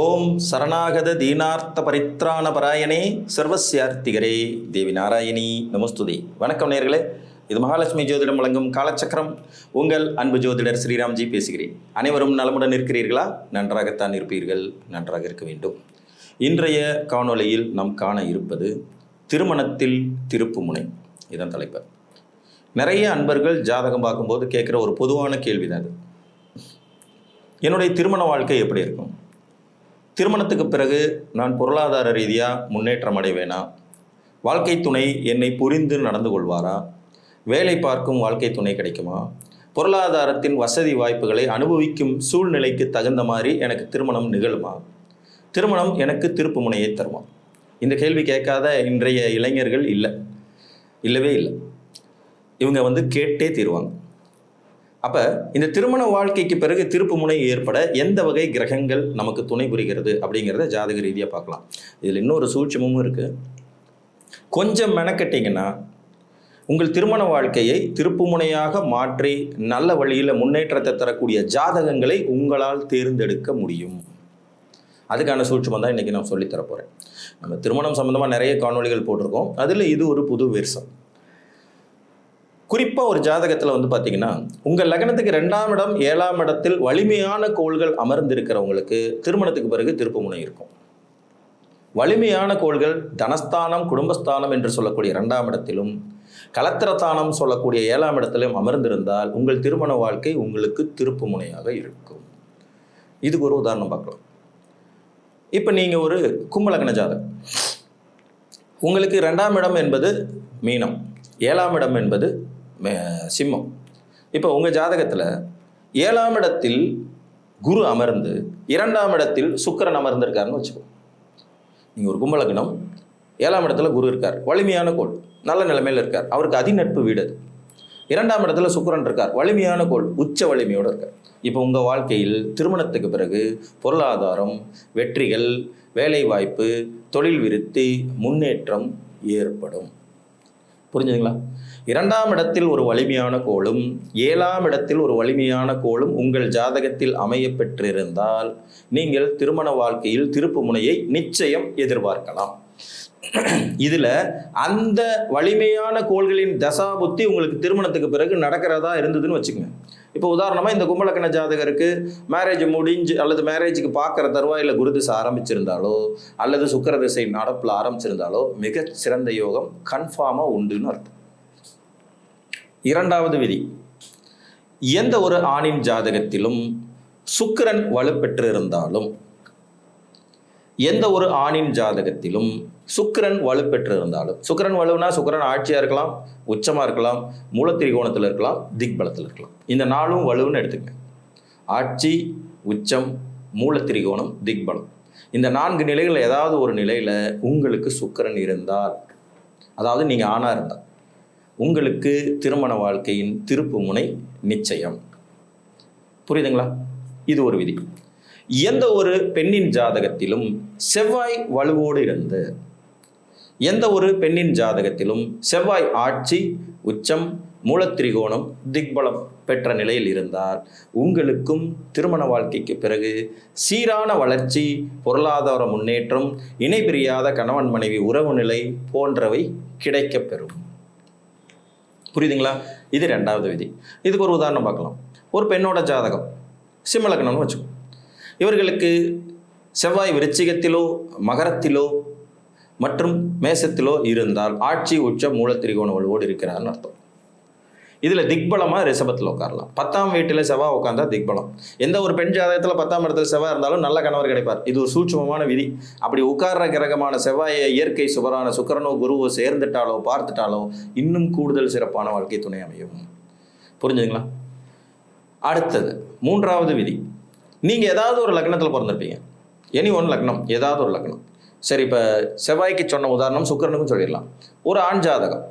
ஓம் சரணாகத தீனார்த்த பரித்ராண பராயணே சர்வசியார்த்திகரே தேவி நாராயணி நமஸ்துதி. வணக்கம் நேர்களே. இது மகாலட்சுமி ஜோதிடம் வழங்கும் காலச்சக்கரம். உங்கள் அன்பு ஜோதிடர் ஸ்ரீராம்ஜி பேசுகிறேன். அனைவரும் நலமுடன் இருக்கிறீர்களா? நன்றாகத்தான் இருப்பீர்கள். நன்றாக இருக்க வேண்டும். இன்றைய காணொளியில் நாம் காண இருப்பது திருமணத்தில் திருப்பு முனை. இதன் தலைப்பு. நிறைய அன்பர்கள் ஜாதகம் பார்க்கும்போது கேட்குற ஒரு பொதுவான கேள்வி தான் அது. என்னுடைய திருமண வாழ்க்கை எப்படி இருக்கும்? திருமணத்துக்கு பிறகு நான் பொருளாதார ரீதியாக முன்னேற்றம் அடைவேனா? வாழ்க்கை துணை என்னை புரிந்து நடந்து கொள்வாரா? வேலை பார்க்கும் வாழ்க்கை துணை கிடைக்குமா? பொருளாதாரத்தின் வசதி வாய்ப்புகளை அனுபவிக்கும் சூழ்நிலைக்கு தகுந்த மாதிரி எனக்கு திருமணம் நிகழுமா? திருமணம் எனக்கு திருப்பு முனையை தருமா? இந்த கேள்வி கேட்காத இன்றைய இளைஞர்கள் இல்லை இல்லவே இல்லை. இவங்க வந்து கேட்டே தீருவாங்க. அப்போ இந்த திருமண வாழ்க்கைக்கு பிறகு திருப்பு முனை ஏற்பட எந்த வகை கிரகங்கள் நமக்கு துணை புரிகிறது அப்படிங்கிறத ஜாதக ரீதியாக பார்க்கலாம். இதில் இன்னொரு சூட்சமும் இருக்குது கொஞ்சம் மெனக்கட்டிங்கன்னா உங்கள் திருமண வாழ்க்கையை திருப்புமுனையாக மாற்றி நல்ல வழியில் முன்னேற்றத்தை தரக்கூடிய ஜாதகங்களை உங்களால் தேர்ந்தெடுக்க முடியும். அதுக்கான சூட்சமாக தான் இன்றைக்கி நான் சொல்லித்தரப்போகிறேன் நம்ம திருமணம் சம்மந்தமாக நிறைய காணொளிகள் போட்டிருக்கோம். அதில் இது ஒரு புது வெர்சம். குறிப்பாக ஒரு ஜாதகத்தில் வந்து பார்த்தீங்கன்னா உங்கள் லக்னத்துக்கு ரெண்டாம் இடம் ஏழாம் இடத்தில் வலிமையான கோள்கள் அமர்ந்திருக்கிறவங்களுக்கு திருமணத்துக்கு பிறகு திருப்புமுனை இருக்கும். வலிமையான கோள்கள் தனஸ்தானம் குடும்பஸ்தானம் என்று சொல்லக்கூடிய இரண்டாம் இடத்திலும் கலத்திரத்தானம் சொல்லக்கூடிய ஏழாம் இடத்திலும் அமர்ந்திருந்தால் உங்கள் திருமண வாழ்க்கை உங்களுக்கு திருப்புமுனையாக இருக்கும். இதுக்கு ஒரு உதாரணம் பார்க்கலாம். இப்போ நீங்கள் ஒரு கும்பலக்ன ஜாதகம். உங்களுக்கு ரெண்டாம் இடம் என்பது மீனம் ஏழாம் இடம் என்பது சிம்மம். இப்போ உங்கள் ஜாதகத்தில் ஏழாம் இடத்தில் குரு அமர்ந்து இரண்டாம் இடத்தில் சுக்கரன் அமர்ந்திருக்காருன்னு வச்சுக்கோ. நீங்கள் ஒரு கும்பலக்னம் ஏழாம் இடத்துல குரு இருக்கார். வலிமையான கோள் நல்ல நிலைமையில் இருக்கார். அவருக்கு அதிநட்பு வீடு அது. இரண்டாம் இடத்துல சுக்கரன் இருக்கார். வலிமையான கோள் உச்ச வலிமையோடு இருக்கார். இப்போ உங்கள் வாழ்க்கையில் திருமணத்துக்கு பிறகு பொருளாதாரம் வெற்றிகள் வேலைவாய்ப்பு தொழில் விருத்தி முன்னேற்றம் ஏற்படும். புரிஞ்சுதுங்களா? இரண்டாம் இடத்தில் ஒரு வலிமையான கோளும் ஏழாம் இடத்தில் ஒரு வலிமையான கோளும் உங்கள் ஜாதகத்தில் அமைய பெற்றிருந்தால் நீங்கள் திருமண வாழ்க்கையில் திருப்பு முனையை நிச்சயம் எதிர்பார்க்கலாம். இதில் அந்த வலிமையான கோள்களின் தசாபுத்தி உங்களுக்கு திருமணத்துக்கு பிறகு நடக்கிறதா இருந்ததுன்னு வச்சுக்கோங்க. இப்போ உதாரணமாக இந்த கும்பலக்கண ஜாதகருக்கு மேரேஜ் முடிஞ்சு அல்லது மேரேஜுக்கு பார்க்குற தருவாயில் குருதிசை ஆரம்பிச்சிருந்தாலோ அல்லது சுக்கிர திசை நடப்பில் ஆரம்பிச்சிருந்தாலோ மிக சிறந்த யோகம் கன்ஃபார்மாக உண்டுன்னு அர்த்தம். இரண்டாவது விதி. எந்த ஒரு ஆணின் ஜாதகத்திலும் சுக்கிரன் வலுப்பெற்று இருந்தாலும் எந்த ஒரு ஆணின் ஜாதகத்திலும் சுக்கிரன் வலுப்பெற்று இருந்தாலும் சுக்கிரன் வலுனா சுக்கரன் ஆட்சியாக இருக்கலாம் உச்சமாக இருக்கலாம் மூலத்திரிகோணத்தில் இருக்கலாம் திக்பலத்தில் இருக்கலாம். இந்த நாளும் வலுன்னு எடுத்துக்கங்க ஆட்சி உச்சம் மூலத்திரிகோணம் திக்பலம். இந்த நான்கு நிலைகளில் ஏதாவது ஒரு நிலையில் உங்களுக்கு சுக்கிரன் இருந்தால் அதாவது நீங்கள் ஆணாக இருந்தால் உங்களுக்கு திருமண வாழ்க்கையின் திருப்பு முனை நிச்சயம். புரியுதுங்களா? இது ஒரு விதி. எந்த ஒரு பெண்ணின் ஜாதகத்திலும் செவ்வாய் வலுவோடு இருந்து எந்த ஒரு பெண்ணின் ஜாதகத்திலும் செவ்வாய் ஆட்சி உச்சம் மூலத்திரிகோணம் திக்பலம் பெற்ற நிலையில் இருந்தால் உங்களுக்கும் திருமண வாழ்க்கைக்கு பிறகு சீரான வளர்ச்சி பொருளாதார முன்னேற்றம் இணை பிரியாத கணவன் மனைவி உறவு நிலை போன்றவை கிடைக்கப் பெறும். புரியுதுங்களா? இது ரெண்டாவது விதி. இதுக்கு ஒரு உதாரணம் பார்க்கலாம். ஒரு பெண்ணோட ஜாதகம் சிம்மலக்கணம்னு வச்சுக்கோ. இவர்களுக்கு செவ்வாய் விருச்சிகத்திலோ மகரத்திலோ மற்றும் மேசத்திலோ இருந்தால் ஆட்சி உச்ச மூல வலுவோடு இருக்கிறார்னு அர்த்தம். இதில் திக்பலமாக ரிஷபத்தில் உட்காரலாம். பத்தாம் வீட்டில் செவ்வாய் உட்காந்தா திக்பலம். எந்த ஒரு பெண் ஜாதகத்தில் பத்தாம் இடத்துல செவ்வாய் இருந்தாலும் நல்ல கணவர் கிடைப்பார். இது ஒரு சூட்சமமான விதி. அப்படி உட்கார்ற கிரகமான செவ்வாயை இயற்கை சுபரான சுக்கரனோ குருவோ சேர்ந்துட்டாலோ பார்த்துட்டாலோ இன்னும் கூடுதல் சிறப்பான வாழ்க்கை துணை அமையும். புரிஞ்சுங்களா அடுத்தது மூன்றாவது விதி. நீங்கள் ஏதாவது ஒரு லக்னத்தில் பிறந்திருப்பீங்க. எனி ஒன் லக்னம் ஏதாவது ஒரு லக்னம். சரி இப்போ செவ்வாய்க்கு சொன்ன உதாரணம் சுக்கரனுக்கும் சொல்லிடலாம். ஒரு ஆண் ஜாதகம்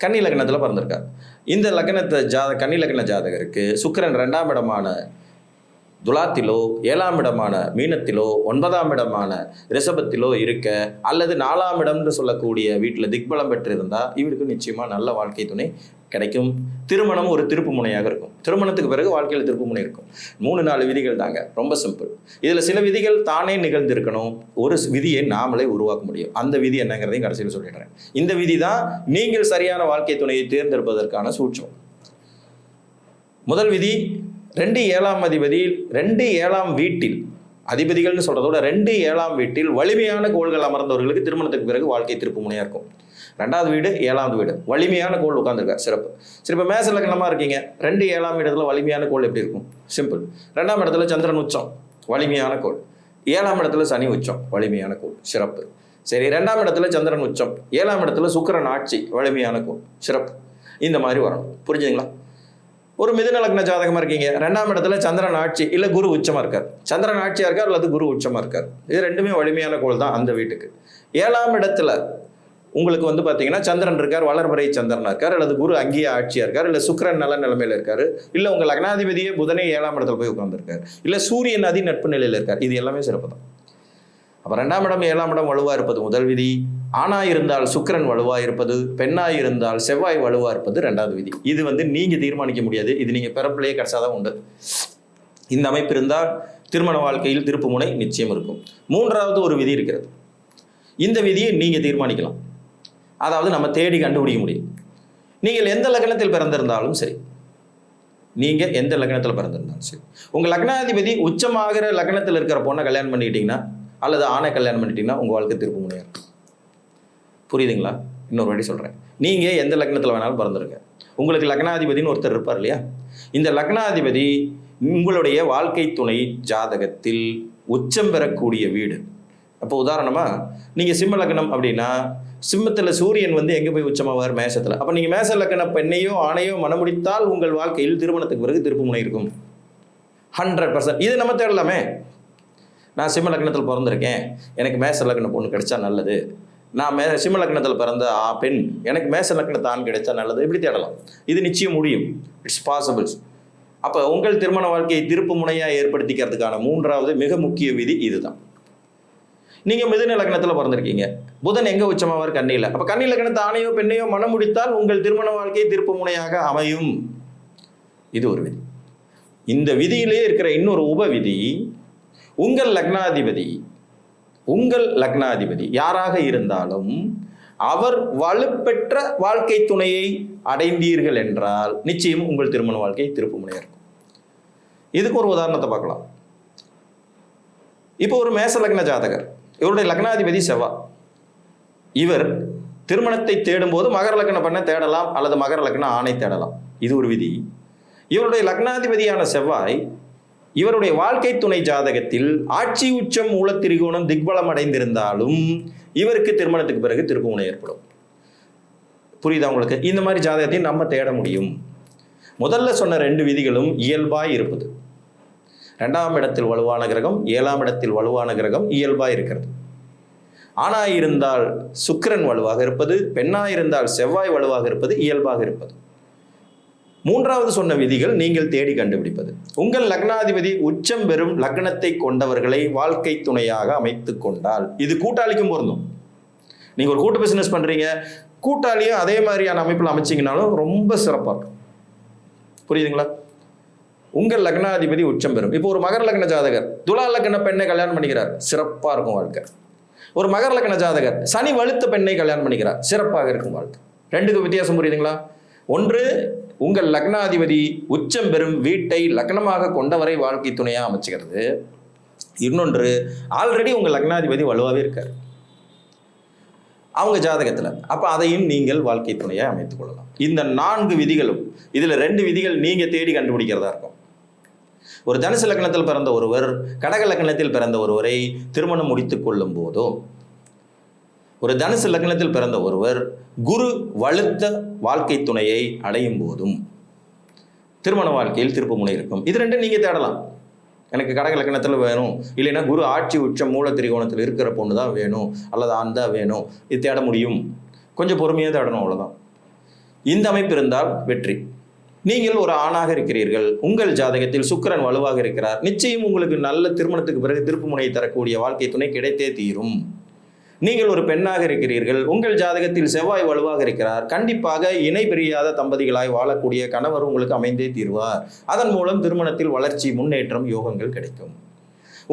கன்னி லக்னத்தில் பிறந்திருக்கார். இந்த லக்னத்தை ஜாத கன்னி லக்ன ஜாதகருக்கு சுக்கரன் ரெண்டாம் இடமான துலாத்திலோ ஏழாம் இடமான மீனத்திலோ ஒன்பதாம் இடமான ரிஷபத்திலோ இருக்க அல்லது நாலாம் இடம்னு சொல்லக்கூடிய வீட்டில் திக்பலம் பெற்றிருந்தால் இவருக்கு நிச்சயமாக நல்ல வாழ்க்கை துணை கிடைக்கும். திருமணம் ஒரு திருப்பு முனையாக இருக்கும். திருமணத்துக்கு பிறகு வாழ்க்கையில் திருப்பு முனை இருக்கும். மூணு நாலு விதிகள் தாங்க. ரொம்ப சிம்பிள் இதில் சில விதிகள் தானே நிகழ்ந்திருக்கணும். ஒரு விதியை நாமளே உருவாக்க முடியும். அந்த விதி என்னங்கிறதையும் கடைசியில் சொல்லிடுறேன். இந்த விதி தான் நீங்கள் சரியான வாழ்க்கை துணையை தேர்ந்தெடுப்பதற்கான சூட்சம். முதல் விதி ரெண்டு ஏழாம் அதிபதியில் ரெண்டு ஏழாம் வீட்டில் அதிபதிகள்னு சொல்றதோட ரெண்டு ஏழாம் வீட்டில் வலிமையான கோள்கள் அமர்ந்தவர்களுக்கு திருமணத்துக்கு பிறகு வாழ்க்கை திருப்பு முனையாக இருக்கும். ரெண்டாவது வீடு ஏழாவது வீடு. வலிமையான கோள் உட்காந்துருக்கா சிறப்பு. சரி இப்போ மேச லக்னமாக இருக்கீங்க. ரெண்டு ஏழாம் இடத்துல வலிமையான கோள் எப்படி இருக்கும்? சிம்பிள் ரெண்டாம் இடத்துல சந்திரன் உச்சம். வலிமையான கோள். ஏழாம் இடத்துல சனி உச்சம். வலிமையான கோள். சிறப்பு. சரி ரெண்டாம் இடத்துல சந்திரன் உச்சம். ஏழாம் இடத்துல சுக்கிரன் ஆட்சி. வலிமையான கோள். சிறப்பு. இந்த மாதிரி வரணும். புரிஞ்சுங்களா ஒரு மிதுன லக்ன ஜாதகமாக இருக்கீங்க. ரெண்டாம் இடத்துல சந்திரன் ஆட்சி இல்லை குரு உச்சமாக இருக்கார். சந்திரன் ஆட்சியாக இருக்கார் அல்லது குரு உச்சமாக இருக்கார். இது ரெண்டுமே வலிமையான கோள் தான் அந்த வீட்டுக்கு. ஏழாம் இடத்துல உங்களுக்கு வந்து பார்த்தீங்கன்னா சந்திரன் இருக்கார் வளர்மறை சந்திரனா இருக்கார் அல்லது குரு அங்கேயே ஆட்சியாக இருக்கார் இல்லை சுக்கரன் நல்ல நிலைமையில் இருக்கார் இல்லை உங்கள் லக்னாதிபதியே புதனே ஏழாம் இடத்துல போய் உட்காந்துருக்கார் இல்லை சூரியன் அதி நட்பு நிலையில் இருக்கார் இது எல்லாமே சிறப்பு தான் அப்போ ரெண்டாம் இடம் ஏழாம் இடம் வலுவாக இருப்பது முதல் விதி ஆணாக இருந்தால் சுக்கிரன் வலுவாக இருப்பது பெண்ணாக இருந்தால் செவ்வாய் வலுவாக இருப்பது ரெண்டாவது விதி. இது வந்து நீங்கள் தீர்மானிக்க முடியாது இது நீங்கள் பிறப்பிலேயே கிடைச்சாதான் உண்டு. இந்த அமைப்பு இருந்தால் திருமண வாழ்க்கையில் திருப்புமுனை நிச்சயம் இருக்கும். மூன்றாவது ஒரு விதி இருக்கிறது. இந்த விதியை நீங்கள் தீர்மானிக்கலாம். அதாவது நம்ம தேடி கண்டுபிடிக்க முடியும். நீங்கள் எந்த லக்னத்தில் பிறந்திருந்தாலும் சரி. நீங்கள் எந்த லக்னத்தில் பிறந்திருந்தாலும் சரி. உங்கள் லக்னாதிபதி உச்சமாகிற லக்னத்தில் இருக்கிற பொண்ணை கல்யாணம் பண்ணிக்கிட்டீங்கன்னா அல்லது ஆணை கல்யாணம் பண்ணிட்டீங்கன்னா உங்கள் வாழ்க்கை திருப்ப முடியாது புரியுதுங்களா? இன்னொரு வாட்டி சொல்கிறேன் நீங்கள் எந்த லக்னத்தில் வேணாலும் பிறந்திருங்க. உங்களுக்கு லக்னாதிபதினு ஒருத்தர் இருப்பார் இல்லையா? இந்த லக்னாதிபதி உங்களுடைய வாழ்க்கை துணை ஜாதகத்தில் உச்சம் பெறக்கூடிய வீடு. அப்போ உதாரணமாக நீங்கள் சிம்ம லக்னம் அப்படின்னா சிம்மத்தில் சூரியன் வந்து எங்கே போய் உச்சமாவார்? மேஷத்தில் அப்போ நீங்கள் மேச லக்கண பெண்ணையோ ஆணையோ மனமுடித்தால் உங்கள் வாழ்க்கையில் திருமணத்துக்கு பிறகு திருப்பு முனை இருக்கும். ஹண்ட்ரட் பர்சன்ட் இது நம்ம தேடலாமே. நான் சிம்ம லக்னத்தில் பிறந்திருக்கேன். எனக்கு மேச லக்ன பொண்ணு கிடைச்சா நல்லது. நான் மே சிம்ம லக்னத்தில் பிறந்த ஆ, பெண் எனக்கு மேச லக்னத்தை ஆண் கிடைச்சா நல்லது. இப்படி தேடலாம். இது நிச்சயம் முடியும். இட்ஸ் பாசிபிள்ஸ் அப்போ உங்கள் திருமண வாழ்க்கையை திருப்பு முனையாக ஏற்படுத்திக்கிறதுக்கான மூன்றாவது மிக முக்கிய விதி இதுதான். நீங்கள் மிதுன லக்னத்தில் பிறந்திருக்கீங்க. புதன் எங்கே உச்சமாவார் கண்ணியில் அப்போ கன்னி லக்னத்தை ஆணையோ பெண்ணையோ மனம் முடித்தால் உங்கள் திருமண வாழ்க்கை திருப்பு முனையாக அமையும். இது ஒரு விதி. இந்த விதியிலே இருக்கிற இன்னொரு உபவிதி உங்கள் லக்னாதிபதி உங்கள் லக்னாதிபதி யாராக இருந்தாலும் அவர் வலுப்பெற்ற வாழ்க்கை துணையை அடைந்தீர்கள் என்றால் நிச்சயம் உங்கள் திருமண வாழ்க்கை திருப்பு முனையாக இருக்கும். இதுக்கு ஒரு உதாரணத்தை பார்க்கலாம். இப்போ ஒரு மேச லக்ன ஜாதகர். இவருடைய லக்னாதிபதி செவ்வா. இவர் திருமணத்தை தேடும்போது மகர லக்ன பண்ண தேடலாம் அல்லது மகர லக்ன ஆணை தேடலாம். இது ஒரு விதி. இவருடைய லக்னாதிபதியான செவ்வாய் இவருடைய வாழ்க்கை துணை ஜாதகத்தில் ஆட்சி உச்சம் மூலத்திரிகோணம் திக்பலம் அடைந்திருந்தாலும் இவருக்கு திருமணத்துக்கு பிறகு திருப்புமுனை ஏற்படும். புரியுதா உங்களுக்கு? இந்த மாதிரி ஜாதகத்தையும் நம்ம தேட முடியும். முதல்ல சொன்ன ரெண்டு விதிகளும் இயல்பாய் இருப்பது. ரெண்டாம் இடத்தில் வலுவான கிரகம் ஏழாம் இடத்தில் வலுவான கிரகம் இயல்பாக இருக்கிறது. ஆணாய் இருந்தால் சுக்கிரன் வலுவாக இருப்பது பெண்ணாக இருந்தால் செவ்வாய் வலுவாக இருப்பது இயல்பாக இருப்பது. மூன்றாவது சொன்ன விதிகள் நீங்கள் தேடி கண்டுபிடிப்பது. உங்கள் லக்னாதிபதி உச்சம் பெறும் லக்னத்தை கொண்டவர்களை வாழ்க்கை துணையாக அமைத்து கொண்டால் இது கூட்டாளிக்கும் பொருந்தும். நீங்க ஒரு கூட்டு பிசினஸ் பண்றீங்க கூட்டாளியும் அதே மாதிரியான அமைப்பில் அமைச்சிங்கனாலும் ரொம்ப சிறப்பாக இருக்கும். புரியுதுங்களா? உங்கள் லக்னாதிபதி உச்சம் பெறும். இப்போ ஒரு மகர லக்ன ஜாதகர் துலா லக்ன பெண்ணை கல்யாணம் பண்ணிக்கிறார். சிறப்பாக இருக்கும் வாழ்க்கை. ஒரு மகர லக்ன ஜாதகர் சனி வலுத்த பெண்ணை கல்யாணம் பண்ணிக்கிறார். சிறப்பாக இருக்கும் வாழ்க்கை. ரெண்டுக்கும் வித்தியாசம் புரியுதுங்களா? ஒன்று உங்கள் லக்னாதிபதி உச்சம் பெறும் வீட்டை லக்னமாக கொண்டவரை வாழ்க்கை துணையாக அமைச்சுக்கிறது. இன்னொன்று ஆல்ரெடி உங்கள் லக்னாதிபதி வலுவாகவே இருக்கார். அவங்க ஜாதகத்தில். அப்போ அதையும் நீங்கள் வாழ்க்கை துணையை அமைத்துக் கொள்ளலாம். இந்த நான்கு விதிகளும் இதில் ரெண்டு விதிகள் நீங்கள் தேடி கண்டுபிடிக்கிறதா இருக்கும். ஒரு தனுசு லக்னத்தில் பிறந்த ஒருவர் கடக லக்னத்தில் பிறந்த ஒருவரை திருமணம் முடித்துக் கொள்ளும் போதோ ஒரு தனுசு லக்னத்தில் பிறந்த ஒருவர் குரு வலுத்த வாழ்க்கை துணையை அடையும் போதும் திருமண வாழ்க்கையில் திருப்புமுனை இருக்கும். இது ரெண்டும் நீங்கள் தேடலாம். எனக்கு கடக லக்னத்தில் வேணும். இல்லைன்னா குரு ஆட்சி உச்சம் மூல திரிகோணத்தில் இருக்கிற பொண்ணு தான் வேணும். அல்லது ஆண் தான் வேணும். இது தேட முடியும். கொஞ்சம் பொறுமையாக தேடணும் அவ்வளோதான் இந்த அமைப்பு இருந்தால் வெற்றி. நீங்கள் ஒரு ஆணாக இருக்கிறீர்கள். உங்கள் ஜாதகத்தில் சுக்கிரன் வலுவாக இருக்கிறார். நிச்சயம் உங்களுக்கு நல்ல திருமணத்துக்கு பிறகு திருப்பு முனையை தரக்கூடிய வாழ்க்கை துணை கிடைத்தே தீரும். நீங்கள் ஒரு பெண்ணாக இருக்கிறீர்கள். உங்கள் ஜாதகத்தில் செவ்வாய் வலுவாக இருக்கிறார். கண்டிப்பாக இணை பிரியாத தம்பதிகளாய் வாழக்கூடிய கணவர் உங்களுக்கு அமைந்தே தீர்வார். அதன் மூலம் திருமணத்தில் வளர்ச்சி முன்னேற்றம் யோகங்கள் கிடைக்கும்.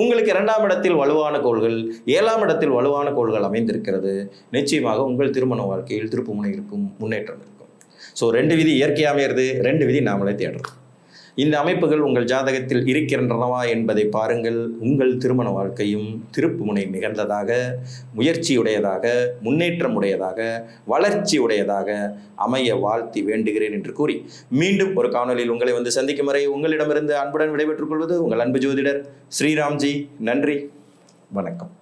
உங்களுக்கு இரண்டாம் இடத்தில் வலுவான கோள்கள் ஏழாம் இடத்தில் வலுவான கோள்கள் அமைந்திருக்கிறது. நிச்சயமாக உங்கள் திருமண வாழ்க்கையில் திருப்புமுனை இருக்கும் முன்னேற்றம் இருக்கும். ஸோ ரெண்டு விதி இயற்கையாகவே அமையிறது ரெண்டு விதி நாமளே தேடுறோம். இந்த அமைப்புகள் உங்கள் ஜாதகத்தில் இருக்கின்றனவா என்பதை பாருங்கள். உங்கள் திருமண வாழ்க்கையும் திருப்பு முனை நிகழ்ந்ததாக முயற்சியுடையதாக முன்னேற்றம் உடையதாக வளர்ச்சி உடையதாக அமைய வாழ்த்தி வேண்டுகிறேன் என்று கூறி மீண்டும் ஒரு காணொலியில் உங்களை வந்து சந்திக்கும் வரை உங்களிடமிருந்து அன்புடன் விடைபெற்றுக் கொள்வது உங்கள் அன்பு ஜோதிடர் ஸ்ரீராம்ஜி. நன்றி. வணக்கம்.